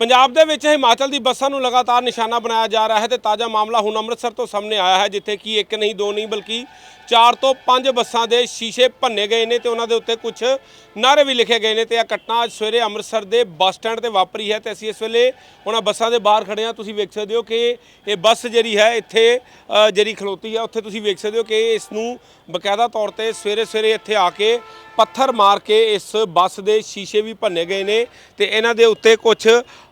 ਪੰਜਾਬ ਦੇ ਵਿੱਚ ਹਿਮਾਚਲ ਦੀ ਬੱਸਾਂ ਨੂੰ ਲਗਾਤਾਰ ਨਿਸ਼ਾਨਾ ਬਣਾਇਆ ਜਾ ਰਿਹਾ ਹੈ ਤੇ ਤਾਜ਼ਾ ਮਾਮਲਾ ਹੁਣ ਅੰਮ੍ਰਿਤਸਰ ਤੋਂ ਸਾਹਮਣੇ ਆਇਆ ਹੈ, ਜਿੱਥੇ ਕਿ ਇੱਕ ਨਹੀਂ, ਦੋ ਨਹੀਂ, ਬਲਕਿ ਚਾਰ ਤੋਂ ਪੰਜ ਬੱਸਾਂ ਦੇ ਸ਼ੀਸ਼ੇ ਭੰਨੇ ਗਏ ਨੇ ਤੇ ਉਹਨਾਂ ਦੇ ਉੱਤੇ ਕੁਝ ਨਾਅਰੇ ਵੀ ਲਿਖੇ ਗਏ ਨੇ ਤੇ ਇਹ ਘਟਨਾ ਅੱਜ ਸਵੇਰੇ ਅੰਮ੍ਰਿਤਸਰ ਦੇ ਬੱਸ ਸਟੈਂਡ ਤੇ ਵਾਪਰੀ ਹੈ ਤੇ ਅਸੀਂ ਇਸ ਵੇਲੇ ਉਹਨਾਂ ਬੱਸਾਂ ਦੇ ਬਾਹਰ ਖੜੇ ਹਾਂ। ਤੁਸੀਂ ਵੇਖ ਸਕਦੇ ਹੋ ਕਿ ਇਹ ਬੱਸ ਜਿਹੜੀ ਹੈ, ਇੱਥੇ ਜਿਹੜੀ ਖਲੋਤੀ ਹੈ, ਉੱਥੇ ਤੁਸੀਂ ਵੇਖ ਸਕਦੇ ਹੋ ਕਿ ਇਸ ਨੂੰ ਬਕਾਇਦਾ ਤੌਰ ਤੇ ਸਵੇਰੇ ਸਵੇਰੇ ਇੱਥੇ ਆ ਕੇ ਪੱਥਰ ਮਾਰ ਕੇ ਇਸ ਬੱਸ ਦੇ ਸ਼ੀਸ਼ੇ ਵੀ ਭੰਨੇ ਗਏ ਨੇ ਤੇ ਇਹਨਾਂ ਦੇ ਉੱਤੇ ਕੁਝ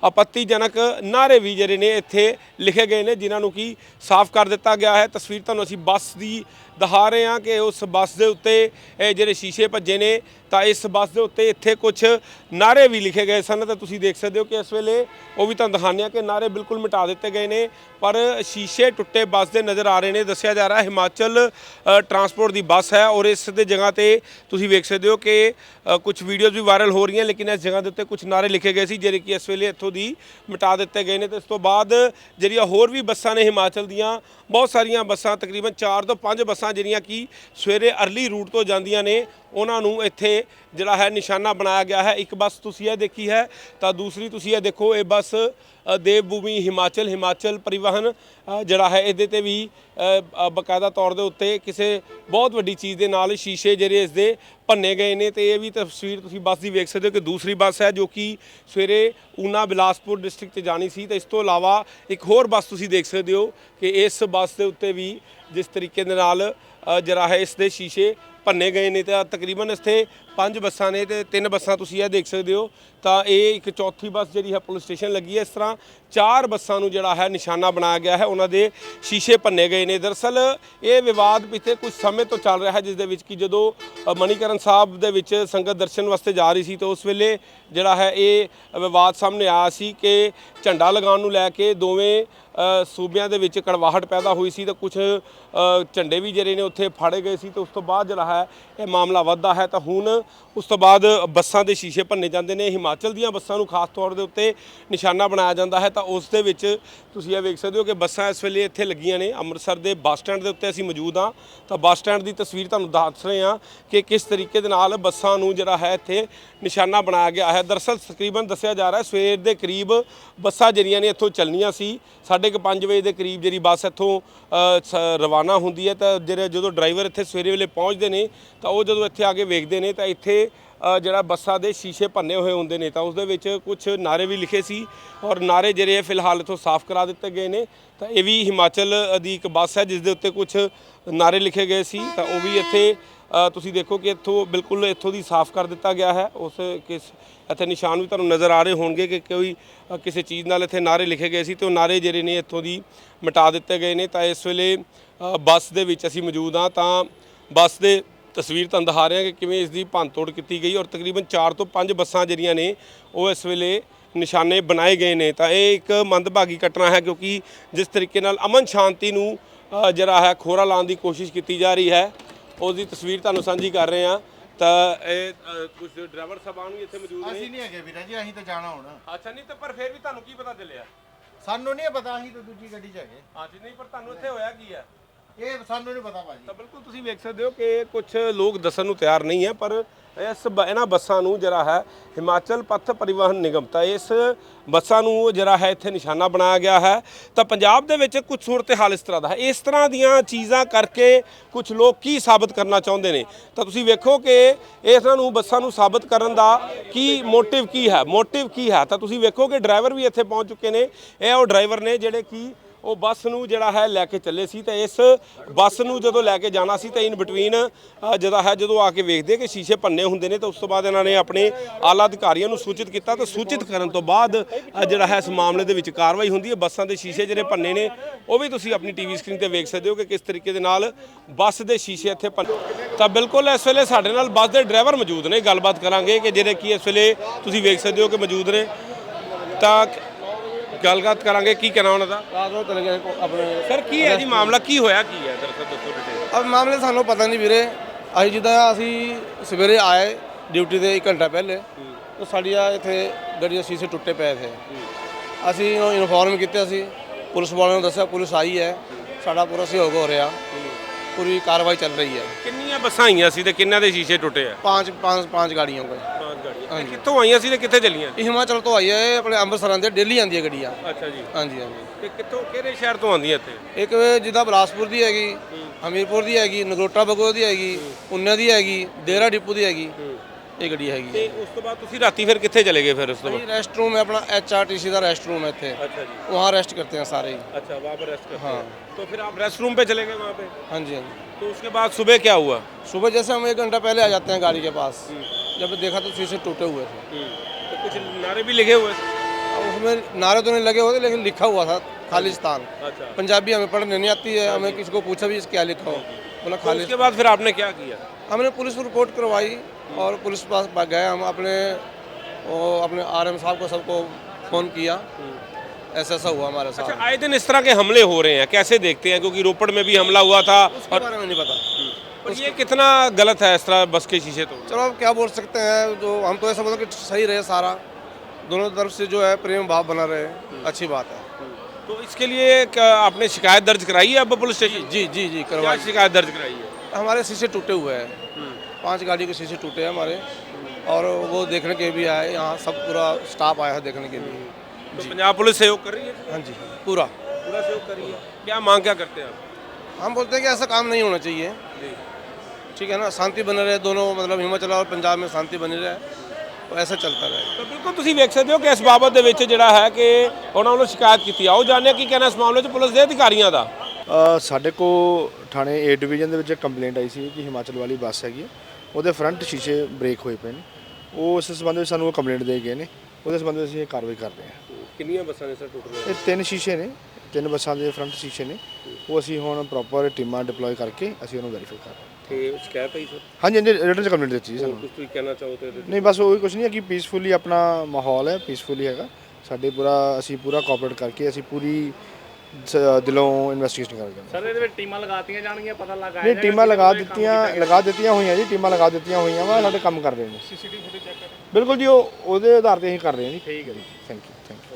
ਆਪੱਤੀਜਨਕ ਨਾਅਰੇ ਵੀ ਜਿਹੜੇ ਨੇ ਇੱਥੇ ਲਿਖੇ ਗਏ ਨੇ ਜਿਨ੍ਹਾਂ ਨੂੰ ਕੀ ਸਾਫ਼ ਕਰ ਦਿੱਤਾ ਗਿਆ ਹੈ ਤਸਵੀਰ ਤੁਹਾਨੂੰ ਅਸੀਂ ਬੱਸ ਦੀ ਦਿਖਾ ਰਹੇ ਹਾਂ ਕਿ ਉਸ ਬੱਸ ਦੇ ਉੱਤੇ ਇਹ ਜਿਹੜੇ ਸ਼ੀਸ਼ੇ ਭੱਜੇ ਨੇ, ਤਾਂ ਇਸ ਬੱਸ ਦੇ ਉੱਤੇ ਇੱਥੇ ਕੁਝ ਨਾਅਰੇ ਵੀ ਲਿਖੇ ਗਏ ਸਨ, ਤਾਂ ਤੁਸੀਂ ਦੇਖ ਸਕਦੇ ਹੋ ਕਿ ਇਸ ਵੇਲੇ ਉਹ ਵੀ ਤੁਹਾਨੂੰ ਦਿਖਾਉਂਦੇ ਹਾਂ ਕਿ ਨਾਅਰੇ ਬਿਲਕੁਲ ਮਿਟਾ ਦਿੱਤੇ ਗਏ ਨੇ, ਪਰ ਸ਼ੀਸ਼ੇ ਟੁੱਟੇ ਬੱਸ ਦੇ ਨਜ਼ਰ ਆ ਰਹੇ ਨੇ। ਦੱਸਿਆ ਜਾ ਰਿਹਾ ਹਿਮਾਚਲ ਟਰਾਂਸਪੋਰਟ ਦੀ ਬੱਸ ਹੈ ਔਰ ਇਸ ਦੇ ਜਗ੍ਹਾ ਤੇ ਤੁਸੀਂ ਵੇਖ ਸਕਦੇ ਹੋ ਕਿ ਕੁਝ ਵੀਡੀਓਜ਼ ਵੀ ਵਾਇਰਲ ਹੋ ਰਹੀਆਂ, ਲੇਕਿਨ ਇਸ ਜਗ੍ਹਾ ਦੇ ਉੱਤੇ ਕੁਝ ਨਾਅਰੇ ਲਿਖੇ ਗਏ ਸੀ, ਜਿਹੜੇ ਕਿ ਇਸ ਵੇਲੇ ਇੱਥੋਂ ਦੀ ਮਿਟਾ ਦਿੱਤੇ ਗਏ ਨੇ। ਤੇ ਇਸ ਤੋਂ ਬਾਅਦ ਜਿਹੜੀਆਂ ਹੋਰ ਵੀ ਬੱਸਾਂ ਨੇ ਹਿਮਾਚਲ ਦੀਆਂ, ਬਹੁਤ ਸਾਰੀਆਂ ਬੱਸਾਂ, ਤਕਰੀਬਨ 4 ਤੋਂ 5 ਬੱਸਾਂ ਬੱਸਾਂ ਜਿਹੜੀਆਂ ਕਿ ਸਵੇਰੇ ਅਰਲੀ ਰੂਟ ਤੋਂ ਜਾਂਦੀਆਂ ਨੇ ਉਹਨਾਂ ਨੂੰ ਇੱਥੇ ਜਿਹੜਾ ਹੈ ਨਿਸ਼ਾਨਾ ਬਣਾਇਆ ਗਿਆ ਹੈ। ਇੱਕ ਬੱਸ ਤੁਸੀਂ ਇਹ ਦੇਖੀ ਹੈ ਤਾਂ ਦੂਸਰੀ ਤੁਸੀਂ ਇਹ ਦੇਖੋ ਇਹ ਬੱਸ ਦੇਵ ਭੂਮੀ ਹਿਮਾਚਲ ਹਿਮਾਚਲ ਪਰਿਵਹਨ ਜਿਹੜਾ ਹੈ ਇਹਦੇ ਤੇ ਵੀ ਅ, ਬਕਾਇਦਾ ਤੌਰ ਦੇ ਉੱਤੇ ਕਿਸੇ ਬਹੁਤ ਵੱਡੀ ਚੀਜ਼ ਦੇ ਨਾਲ ਸ਼ੀਸ਼ੇ ਜਿਹੜੇ ਇਸ ਦੇ ਭੰਨੇ ਗਏ ਨੇ ਤੇ ਇਹ ਵੀ ਤਸਵੀਰ ਤੁਸੀਂ ਬੱਸ ਦੀ ਵੇਖ ਸਕਦੇ ਹੋ ਕਿ ਦੂਸਰੀ ਬੱਸ ਹੈ ਜੋ ਕਿ ਸਵੇਰੇ ਊਨਾ ਬਿਲਾਸਪੁਰ ਡਿਸਟ੍ਰਿਕਟ 'ਚ ਜਾਣੀ ਸੀ ਤੇ ਇਸ ਤੋਂ ਇਲਾਵਾ ਇੱਕ ਹੋਰ ਬੱਸ ਤੁਸੀਂ ਦੇਖ ਸਕਦੇ ਹੋ ਕਿ ਇਸ ਬੱਸ ਦੇ ਉੱਤੇ ਵੀ ਜਿਸ ਤਰੀਕੇ ਦੇ ਨਾਲ ਅ, ਜਿਹੜਾ ਹੈ ਇਸ ਦੇ ਸ਼ੀਸ਼ੇ ਭੰਨੇ ਗਏ ਨੇ ਤਾਂ ਤਕਰੀਬਨ ਇੱਥੇ ਪੰਜ ਬੱਸਾਂ ਨੇ ਤੇ ਤਿੰਨ ਬੱਸਾਂ ਤੁਸੀਂ ਇਹ ਦੇਖ ਸਕਦੇ ਹੋ। ਤਾਂ ਇਹ ਇੱਕ ਚੌਥੀ ਬੱਸ ਜਿਹੜੀ ਹੈ ਪੁਲਿਸ ਸਟੇਸ਼ਨ ਲੱਗੀ ਹੈ। ਇਸ ਤਰ੍ਹਾਂ ਚਾਰ ਬੱਸਾਂ ਨੂੰ ਜਿਹੜਾ ਹੈ ਨਿਸ਼ਾਨਾ ਬਣਾਇਆ ਗਿਆ ਹੈ। ਉਹਨਾਂ ਦੇ ਸ਼ੀਸ਼ੇ ਭੰਨੇ ਗਏ ਨੇ। ਦਰਅਸਲ ਇਹ ਵਿਵਾਦ ਪਿਛਲੇ ਕੁਝ ਸਮੇਂ ਤੋਂ ਚੱਲ ਰਿਹਾ ਹੈ, ਜਿਸ ਦੇ ਵਿੱਚ ਕਿ ਜਦੋਂ ਮਨੀਕਰਨ ਸਾਹਿਬ ਦੇ ਵਿੱਚ ਸੰਗਤ ਦਰਸ਼ਨ ਵਾਸਤੇ ਜਾ ਰਹੀ ਸੀ, ਤਾਂ ਉਸ ਵੇਲੇ ਜਿਹੜਾ ਹੈ ਇਹ ਵਿਵਾਦ ਸਾਹਮਣੇ ਆਇਆ ਸੀ ਕਿ ਝੰਡਾ ਲਗਾਉਣ ਨੂੰ ਲੈ ਕੇ ਦੋਵੇਂ ਸੂਬਿਆਂ ਦੇ ਵਿੱਚ ਕੜਵਾਹਟ ਪੈਦਾ ਹੋਈ ਸੀ। ਤਾਂ ਕੁਝ ਝੰਡੇ ਵੀ ਜਿਹੜੇ ਨੇ ਉੱਥੇ ਫਾੜੇ ਗਏ ਸੀ। ਤੇ ਉਸ ਤੋਂ ਬਾਅਦ ਜਿਹੜਾ ਹੈ, ਇਹ ਮਾਮਲਾ ਵੱਧਦਾ ਹੈ ਤਾਂ ਹੁਣ ਉਸ ਤੋਂ ਬਾਅਦ ਬੱਸਾਂ ਦੇ ਸ਼ੀਸ਼ੇ ਭੰਨੇ ਜਾਂਦੇ ਨੇ, ਹਿਮਾਚਲ ਦੀਆਂ ਬੱਸਾਂ ਨੂੰ ਖਾਸ ਤੌਰ ਦੇ ਉੱਤੇ ਨਿਸ਼ਾਨਾ ਬਣਾਇਆ ਜਾਂਦਾ ਹੈ ਤਾਂ ਉਸ ਦੇ ਵਿੱਚ ਤੁਸੀਂ ਇਹ ਵੇਖ ਸਕਦੇ ਹੋ ਕਿ ਬੱਸਾਂ ਇਸ ਵੇਲੇ ਇੱਥੇ ਲੱਗੀਆਂ ਨੇ, ਅੰਮ੍ਰਿਤਸਰ ਦੇ ਬੱਸ ਸਟੈਂਡ ਦੇ ਉੱਤੇ ਅਸੀਂ ਮੌਜੂਦ ਹਾਂ ਤਾਂ ਬੱਸ ਸਟੈਂਡ ਦੀ ਤਸਵੀਰ ਤੁਹਾਨੂੰ ਦੱਸ ਰਹੇ ਹਾਂ ਕਿ ਕਿਸ ਤਰੀਕੇ ਦੇ ਨਾਲ ਬੱਸਾਂ ਨੂੰ ਜਿਹੜਾ ਹੈ ਇੱਥੇ ਨਿਸ਼ਾਨਾ ਬਣਾਇਆ ਗਿਆ ਹੈ। ਦਰਅਸਲ ਤਕਰੀਬਨ ਦੱਸਿਆ ਜਾ ਰਿਹਾ ਹੈ, ਸਵੇਰ ਦੇ ਕਰੀਬ ਬੱਸਾਂ ਜਿਹੜੀਆਂ ਨੇ ਇੱਥੋਂ ਚੱਲਣੀਆਂ ਸੀ, ਸਾਢੇ ਕੁ ਪੰਜ ਵਜੇ ਦੇ ਕਰੀਬ ਜਿਹੜੀ ਬੱਸ ਇੱਥੋਂ ਸ- ਰਵਾਨਾ ਹੁੰਦੀ ਹੈ ਤਾਂ ਜਿਹੜੇ ਜਦੋਂ ਡਰਾਈਵਰ ਇੱਥੇ ਸਵੇਰੇ ਵੇਲੇ ਪਹੁੰਚਦੇ ਨੇ ਤਾਂ ਉਹ ਜਦੋਂ ਇੱਥੇ ਆ ਕੇ ਵੇਖਦੇ ਨੇ ਤਾਂ ਇੱਥੇ ਜਿਹੜਾ ਬੱਸਾਂ ਦੇ ਸ਼ੀਸ਼ੇ ਭੰਨੇ ਹੋਏ ਹੁੰਦੇ ਨੇ ਤਾਂ ਉਸ ਦੇ ਵਿੱਚ ਕੁਝ ਨਾਰੇ ਵੀ ਲਿਖੇ ਸੀ ਔਰ ਨਾਰੇ ਜਿਹੜੇ ਫਿਲਹਾਲ ਇੱਥੋਂ ਸਾਫ਼ ਕਰਾ ਦਿੱਤੇ ਗਏ ਨੇ। ਤਾਂ ਇਹ ਵੀ ਹਿਮਾਚਲ ਦੀ ਇੱਕ ਬੱਸ ਹੈ ਜਿਸ ਦੇ ਉੱਤੇ ਕੁਝ ਨਾਰੇ ਲਿਖੇ ਗਏ ਸੀ। ਤਾਂ ਉਹ ਵੀ ਇੱਥੇ ਤੁਸੀਂ ਦੇਖੋ ਕਿ ਇੱਥੋਂ ਬਿਲਕੁਲ ਇੱਥੋਂ ਦੀ ਸਾਫ਼ ਕਰ ਦਿੱਤਾ ਗਿਆ ਹੈ। ਉਸ ਕਿਸ, ਇੱਥੇ ਨਿਸ਼ਾਨ ਵੀ ਤੁਹਾਨੂੰ ਨਜ਼ਰ ਆ ਰਹੇ ਹੋਣਗੇ ਕਿ ਕੋਈ ਕਿਸੇ ਚੀਜ਼ ਨਾਲ ਇੱਥੇ ਨਾਰੇ ਲਿਖੇ ਗਏ ਸੀ ਤੇ ਉਹ ਨਾਰੇ ਜਿਹੜੇ ਨੇ ਇੱਥੋਂ ਦੀ ਮਿਟਾ ਦਿੱਤੇ ਗਏ ਨੇ। ਤਾਂ ਇਸ ਵੇਲੇ ਬੱਸ ਦੇ ਵਿੱਚ ਅਸੀਂ ਮੌਜੂਦ ਹਾਂ ਤਾਂ ਬੱਸ ਦੇ ਤਸਵੀਰ ਤੁਹਾਨੂੰ ਦਿਖਾ ਰਹੇ ਹਾਂ ਕਿ ਕਿਵੇਂ ਇਸ ਦੀ ਭੰਨਤੋੜ ਕੀਤੀ ਗਈ ਔਰ ਤਕਰੀਬਨ 4 ਤੋਂ 5 ਬੱਸਾਂ ਜਿਹੜੀਆਂ ਨੇ ਉਹ ਇਸ ਵੇਲੇ ਨਿਸ਼ਾਨੇ ਬਣਾਏ ਗਏ ਨੇ। ਤਾਂ ਇਹ ਇੱਕ ਮੰਦਭਾਗੀ ਘਟਨਾ ਹੈ ਕਿਉਂਕਿ ਜਿਸ ਤਰੀਕੇ ਨਾਲ ਅਮਨ ਸ਼ਾਂਤੀ ਨੂੰ ਜਿਹੜਾ ਹੈ ਖੋਰਾ ਲਾਉਣ ਦੀ ਕੋਸ਼ਿਸ਼ ਕੀਤੀ ਜਾ ਰਹੀ ਹੈ ਉਸ ਦੀ ਤਸਵੀਰ ਤੁਹਾਨੂੰ ਸਾਂਝੀ ਕਰ ਰਹੇ ਹਾਂ। ਤਾਂ ਇਹ ਕੁਝ ਡਰਾਈਵਰ ਸਾਹਿਬਾਨ ਵੀ ਇੱਥੇ ਮੌਜੂਦ ਨੇ। ਅਸੀਂ ਨਹੀਂ ਹੈਗੇ ਵੀਰਾ ਜੀ ਅਸੀਂ ਤਾਂ ਜਾਣਾ ਹੁਣ। ਅੱਛਾ ਨਹੀਂ ਤੇ ਪਰ ਫਿਰ ਵੀ ਤੁਹਾਨੂੰ ਕੀ ਪਤਾ ਚੱਲਿਆ? ਸਾਨੂੰ ਨਹੀਂ ਪਤਾ ਅਸੀਂ ਤਾਂ ਦੂਜੀ ਗੱਡੀ 'ਚ ਹੈਗੇ। ਹਾਂਜੀ ਨਹੀਂ ਪਰ ਤੁਹਾਨੂੰ ਇੱਥੇ ਹੋਇਆ ਕੀ ਹੈ? ਇਹ ਸਾਨੂੰ ਨਹੀਂ ਪਤਾ ਭਾਜੀ। ਤਾਂ ਬਿਲਕੁਲ ਤੁਸੀਂ ਵੇਖ ਸਕਦੇ ਹੋ ਕਿ ਕੁਝ ਲੋਕ ਦੱਸਣ ਨੂੰ ਤਿਆਰ ਨਹੀਂ ਹੈ, ਪਰ ਇਸ ਬ- ਇਹਨਾਂ ਬੱਸਾਂ ਨੂੰ ਜਿਹੜਾ ਹੈ ਹਿਮਾਚਲ ਪੱਥ ਪਰਿਵਹਨ ਨਿਗਮ, ਤਾਂ ਇਸ ਬੱਸਾਂ ਨੂੰ ਜਿਹੜਾ ਹੈ ਇੱਥੇ ਨਿਸ਼ਾਨਾ ਬਣਾਇਆ ਗਿਆ ਹੈ। ਤਾਂ ਪੰਜਾਬ ਦੇ ਵਿੱਚ ਕੁਝ ਸੂਰਤ ਹਾਲ ਇਸ ਤਰ੍ਹਾਂ ਦਾ ਹੈ। ਇਸ ਤਰ੍ਹਾਂ ਦੀਆਂ ਚੀਜ਼ਾਂ ਕਰਕੇ ਕੁਝ ਲੋਕ ਕੀ ਸਾਬਤ ਕਰਨਾ ਚਾਹੁੰਦੇ ਨੇ? ਤਾਂ ਤੁਸੀਂ ਵੇਖੋ ਕਿ ਇਹਨਾਂ ਨੂੰ ਬੱਸਾਂ ਨੂੰ ਸਾਬਤ ਕਰਨ ਦਾ ਕੀ ਮੋਟਿਵ ਕੀ ਹੈ? ਮੋਟਿਵ ਕੀ ਹੈ? ਤਾਂ ਤੁਸੀਂ ਵੇਖੋ ਕਿ ਡਰਾਈਵਰ ਵੀ ਇੱਥੇ ਪਹੁੰਚ ਚੁੱਕੇ ਨੇ। ਇਹ ਉਹ ਡਰਾਈਵਰ ਨੇ ਜਿਹੜੇ ਕਿ ਉਹ ਬੱਸ ਨੂੰ ਜਿਹੜਾ ਹੈ ਲੈ ਕੇ ਚੱਲੇ ਸੀ ਤੇ ਇਸ ਬੱਸ ਨੂੰ ਜਦੋਂ ਲੈ ਕੇ ਜਾਣਾ ਸੀ ਤਾਂ ਇਨ ਬਿਟਵੀਨ ਜਿਹੜਾ ਹੈ ਜਦੋਂ ਆ ਕੇ ਵੇਖਦੇ ਕਿ ਸ਼ੀਸ਼ੇ ਭੰਨੇ ਹੁੰਦੇ ਨੇ ਤਾਂ ਉਸ ਤੋਂ ਬਾਅਦ ਇਹਨਾਂ ਨੇ ਆਪਣੇ ਆਲਾ ਅਧਿਕਾਰੀਆਂ ਨੂੰ ਸੂਚਿਤ ਕੀਤਾ ਤਾਂ ਸੂਚਿਤ ਕਰਨ ਤੋਂ ਬਾਅਦ ਜਿਹੜਾ ਹੈ ਇਸ ਮਾਮਲੇ ਦੇ ਵਿੱਚ ਕਾਰਵਾਈ ਹੁੰਦੀ ਹੈ। ਬੱਸਾਂ ਦੇ ਸ਼ੀਸ਼ੇ ਜਿਹੜੇ ਭੰਨੇ ਨੇ, ਉਹ ਵੀ ਤੁਸੀਂ ਆਪਣੀ ਟੀਵੀ ਸਕਰੀਨ ਤੇ ਵੇਖ ਸਕਦੇ ਹੋ ਕਿ ਕਿਸ ਤਰੀਕੇ ਦੇ ਨਾਲ ਬੱਸ ਦੇ ਸ਼ੀਸ਼ੇ ਇੱਥੇ ਭੰਨੇ ਤਾਂ ਬਿਲਕੁਲ ਇਸ ਵੇਲੇ ਸਾਡੇ ਨਾਲ ਬੱਸ ਦੇ ਡਰਾਈਵਰ ਮੌਜੂਦ ਨੇ। ਗੱਲਬਾਤ ਕਰਾਂਗੇ ਕਿ ਜਿਹੜੇ ਕੀ ਇਸ ਵੇਲੇ ਤੁਸੀਂ ਵੇਖ ਸਕਦੇ ਹੋ ਕਿ ਮੌਜੂਦ ਨੇ। ਤਾਂ ਗੱਲਬਾਤ ਕਰਾਂਗੇ ਕੀ ਕਹਿਣਾ ਉਹਨਾਂ ਦਾ? ਰਾਤ ਨੂੰ ਚਲੇ ਗਏ ਆਪਣੇ ਸਰ ਕੀ ਹੈ ਜੀ ਮਾਮਲਾ? ਕੀ ਹੋਇਆ ਕੀ ਹੈ? ਦਰਅਸਲ ਦੱਸੋ ਡਿਟੇਲ ਅਬ ਮਾਮਲੇ ਸਾਨੂੰ ਪਤਾ ਨਹੀਂ ਵੀਰੇ। ਅਸੀਂ ਜਿੱਦਾਂ ਅਸੀਂ ਸਵੇਰੇ ਆਏ ਡਿਊਟੀ ਤੇ 1 ਘੰਟਾ ਪਹਿਲੇ ਤਾਂ ਸਾਡੀ ਆ ਇੱਥੇ ਗੱਡੀਆਂ ਸ਼ੀਸ਼ੇ ਟੁੱਟੇ ਪਏ ਸੀ ਅਸੀਂ ਉਹ ਇਨਫੋਰਮ ਕੀਤਾ ਸੀ। ਪੁਲਿਸ ਵਾਲਿਆਂ ਨੂੰ ਦੱਸਿਆ ਪੁਲਿਸ ਆਈ ਹੈ। ਸਾਡਾ ਪੂਰਾ ਸਹਿਯੋਗ ਹੋ ਰਿਹਾ। ਪੂਰੀ ਕਾਰਵਾਈ ਚੱਲ ਰਹੀ ਹੈ। ਕਿੰਨੀਆਂ ਬੱਸਾਂ ਆਈਆਂ ਸੀ ਤੇ ਕਿੰਨਾਂ ਦੇ ਸ਼ੀਸ਼ੇ ਟੁੱਟੇ ਆ? ਪੰਜ ਪੰਜ ਪੰਜ ਗਾੜੀਆਂ ਕੋਈ ਗਾੜੀਆਂ ਇਹ ਕਿੱਥੋਂ ਆਈਆਂ ਸੀ ਤੇ ਕਿੱਥੇ ਚੱਲੀਆਂ ਇਹ ਹਿਮਾਚਲ ਤੋਂ ਆਈ ਹੈ ਇਹ ਆਪਣੇ ਅੰਮ੍ਰਿਤਸਰ ਆਉਂਦੇ ਡੇਲੀ ਆਉਂਦੀ ਹੈ ਗੱਡੀਆਂ ਅੱਛਾ ਜੀ ਹਾਂਜੀ ਹਾਂਜੀ ਤੇ ਕਿੱਥੋਂ ਕਿਹੜੇ ਸ਼ਹਿਰ ਤੋਂ ਆਉਂਦੀਆਂ ਇੱਥੇ ਇੱਕ ਜਿੱਦਾਂ ਬਿਲਾਸਪੁਰ ਦੀ ਹੈਗੀ ਹਮੀਰਪੁਰ ਦੀ ਹੈਗੀ ਨਗਰੋਟਾ ਬਗੋ ਦੀ ਹੈਗੀ ਉਨਾ ਦੀ ਹੈਗੀ ਦੇਰਾ ਡਿਪੂ ਦੀ ਹੈਗੀ ਇਹ ਗੱਡੀ ਹੈਗੀ ਤੇ ਉਸ ਤੋਂ ਬਾਅਦ ਤੁਸੀਂ ਰਾਤੀ ਫਿਰ ਕਿੱਥੇ ਚਲੇ ਗਏ ਫਿਰ ਉਸ ਤੋਂ ਬਾਅਦ रेस्ट रूम है अपना एच आर टी सी का रेस्ट रूम है थे अच्छा जी वहाँ रेस्ट करते हैं सारे ही अच्छा वहाँ पर रेस्ट करते हैं तो फिर आप रेस्ट रूम पे चले गए वहाँ पे हाँ जी हाँ जी तो उसके बाद सुबह क्या हुआ सुबह जैसे हम एक घंटा पहले आ जाते हैं गाड़ी के पास जब देखा तो शीशे टूटे हुए थे। तो कुछ नारे भी लिखे हुए थे? अब उसमें नारे तो नहीं लगे हुए थे लेकिन लिखा हुआ था खालिस्तान। अच्छा। पंजाबी हमें पढ़ने नहीं आती है हमें किसी को पूछा भी क्या लिखा हो। बोला तो खालिस्तान। उसके बाद फिर आपने क्या किया? हमने पुलिस को रिपोर्ट करवाई और पुलिस पास गए हम अपने अपने आर एम साहब को सबको फ़ोन किया। ऐसा ऐसा हुआ हमारे साथ। अच्छा आए दिन इस तरह के हमले हो रहे हैं? कैसे देखते हैं? क्योंकि रोपड़ में भी हमला हुआ था उसके बारे में नहीं पता। और ये कितना गलत है इस तरह बस के शीशे तो चलो अब क्या बोल सकते हैं जो हम तो ऐसा बोलते कि सही रहे सारा। दोनों तरफ़ से जो है प्रेम भाव बना रहे अच्छी बात है। तो इसके लिए क्या आपने शिकायत दर्ज कराई है अब पुलिस स्टेशन? जी जी जी करवाई। शिकायत दर्ज कराई है? हमारे शीशे टूटे हुए हैं। पाँच गाड़ी के शीशे टूटे हैं हमारे और वो देखने के भी आए यहाँ सब पूरा स्टाफ आया है देखने के लिए। तो पंजाब पुलिस सहयोग कर रही है? हाँ जी पूरा। पूरा सहयोग कर रही है। क्या मांग क्या करते हैं आप? हम बोलते हैं कि ऐसा काम नहीं होना चाहिए। ठीक है ना शांति बने रहे दोनों मतलब हिमाचल और पंजाब में शांति बनी रहे तो ऐसा चलता रहे ਤਾਂ ਬਿਲਕੁਲ ਤੁਸੀਂ ਵੇਖ ਸਕਦੇ ਹੋ ਕਿ ਇਸ ਬਾਬਤ ਦੇ ਵਿੱਚ ਜਿਹੜਾ ਹੈ ਕਿ ਉਹਨਾਂ ਵੱਲੋਂ ਸ਼ਿਕਾਇਤ ਕੀਤੀ ਆਓ ਜਾਣਦੇ ਹਾਂ ਕੀ ਕਹਿਣਾ ਇਸ ਮਾਮਲੇ 'ਚ ਪੁਲਿਸ ਦੇ ਅਧਿਕਾਰੀਆਂ ਦਾ ਅ, ਸਾਡੇ ਕੋ ਥਾਣੇ ਏ ਡਿਵੀਜ਼ਨ ਦੇ ਵਿੱਚ ਕੰਪਲੇਂਟ ਆਈ ਸੀ ਕਿ ਹਿਮਾਚਲ ਵਾਲੀ ਬੱਸ ਹੈਗੀ ਹੈ, ਉਹਦੇ ਫਰੰਟ ਸ਼ੀਸ਼ੇ ਬ੍ਰੇਕ ਹੋਏ ਪਏ ਨੇ ਉਹ ਇਸ ਸੰਬੰਧ ਵਿੱਚ ਸਾਨੂੰ ਉਹ ਕੰਪਲੇਂਟ ਦੇ ਗਏ ਨੇ ਉਹਦੇ ਸੰਬੰਧ ਵਿੱਚ ਅਸੀਂ ਇਹ ਕਾਰਵਾਈ ਕਰ ਰਹੇ ਹਾਂ ਕਿੰਨੀਆਂ ਬੱਸਾਂ ਨੇ ਸਰ ਟੁੱਟ ਇਹ ਤਿੰਨ ਸ਼ੀਸ਼ੇ ਨੇ ਤਿੰਨ ਬੱਸਾਂ ਦੇ ਫਰੰਟ ਸ਼ੀਸ਼ੇ ਨੇ ਉਹ ਅਸੀਂ ਹੁਣ ਪ੍ਰੋਪਰ ਟੀਮਾਂ ਡਿਪਲੋਏ ਕਰਕੇ ਅਸੀਂ ਉਹਨੂੰ ਵੈਰੀਫਾਈ ਕਰ ਰਹੇ ਹਾਂ ਤੇ ਸ਼ਿਕਾਇਤ ਆਈ ਸਰ? ਹਾਂਜੀ ਹਾਂਜੀ ਰਿਟਨ ਚ ਕੰਪਲੇਂਟ ਦਿੱਤੀ ਸੀ ਸਾਨੂੰ। ਕੁਝ ਤੁਸੀਂ ਕਹਿਣਾ ਚਾਹੋ ਤੇ ਨਹੀਂ ਬਸ ਉਹ ਕੁਝ ਨਹੀਂ ਹੈ ਕਿ ਪੀਸਫੁਲੀ ਆਪਣਾ ਮਾਹੌਲ ਹੈ ਪੀਸਫੁਲੀ ਹੈਗਾ। ਸਾਡੇ ਪੂਰਾ ਅਸੀਂ ਪੂਰਾ ਕੋਆਪਰੇਟ ਕਰਕੇ ਅਸੀਂ ਪੂਰੀ ਸ- ਦਿਲੋਂ ਇਨਵੈਸਟੀਗੇਸ਼ਨ ਕਰ ਰਹੇ ਹਾਂ ਸਰ ਇਹਦੇ ਵਿੱਚ ਟੀਮਾਂ ਲਗਾਤੀਆਂ ਜਾਣਗੀਆਂ ਪਤਾ ਲੱਗਾ ਨਹੀਂ ਟੀਮਾਂ ਲਗਾ ਦਿੱਤੀਆਂ ਲਗਾ ਦਿੱਤੀਆਂ ਹੋਈਆਂ ਜੀ ਟੀਮਾਂ ਲਗਾ ਦਿੱਤੀਆਂ ਹੋਈਆਂ ਵਾ ਸਾਡੇ ਕੰਮ ਕਰ ਰਹੇ ਨੇ। ਸੀਸੀਟੀਵੀ ਫੁਟੇਜ ਚੈੱਕ ਕਰ ਬਿਲਕੁਲ ਜੀ ਉਹ ਉਹਦੇ ਆਧਾਰ ਤੇ ਅਸੀਂ ਕਰ ਰਹੇ ਹਾਂ ਜੀ। ਠੀਕ ਹੈ ਜੀ। Thank you thank you